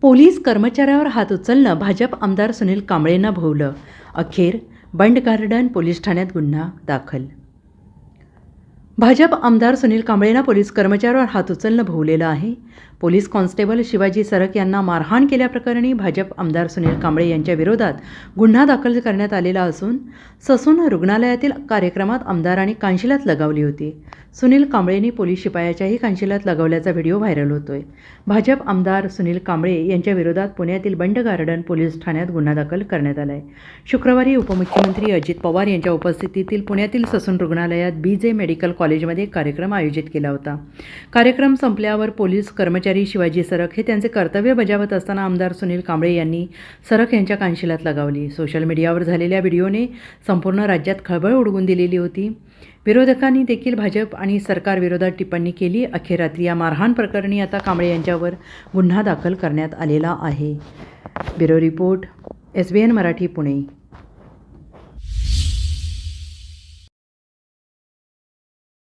Police कर्मचाऱ्यावर हात उचलणं भाजप आमदार सुनील कांबळेंना भोवलं. अखेर बंड गार्डन पोलीस ठाण्यात गुन्हा दाखल. भाजप आमदार सुनील कांबळेंना पोलीस कर्मचाऱ्यावर हात उचलणं भोवलेलं आहे. पोलीस कॉन्स्टेबल शिवाजी सरक यांना मारहाण केल्याप्रकरणी भाजप आमदार सुनील कांबळे यांच्या विरोधात गुन्हा दाखल करण्यात आलेला असून ससून रुग्णालयातील कार्यक्रमात आमदारांनी कांशिलात लगावली होती. सुनील कांबळेंनी पोलीस शिपायाच्याही कांशिलात लगावल्याचा व्हिडिओ व्हायरल होतोय. भाजप आमदार सुनील कांबळे यांच्या विरोधात पुण्यातील बंड गार्डन पोलीस ठाण्यात गुन्हा दाखल करण्यात आला आहे शुक्रवारी उपमुख्यमंत्री अजित पवार यांच्या उपस्थितीतील पुण्यातील ससून रुग्णालयात बी जे मेडिकल कॉलेजमध्ये एक कार्यक्रम आयोजित केला होता. कार्यक्रम संपल्यावर पोलीस कर्मचारी कर्मचारी शिवाजी सरक हे त्यांचे कर्तव्य बजावत असताना आमदार सुनील कांबळे यांनी सरक यांच्या कानशिलात लगावली. सोशल मीडियावर झालेल्या व्हिडिओने संपूर्ण राज्यात खळबळ उडवून दिलेली होती. विरोधकांनी देखील भाजप आणि सरकारविरोधात टिप्पणी केली. अखेर रात्री या मारहाण प्रकरणी आता कांबळे यांच्यावर गुन्हा दाखल करण्यात आलेला आहे. Bureau report S B N Marathi Pune.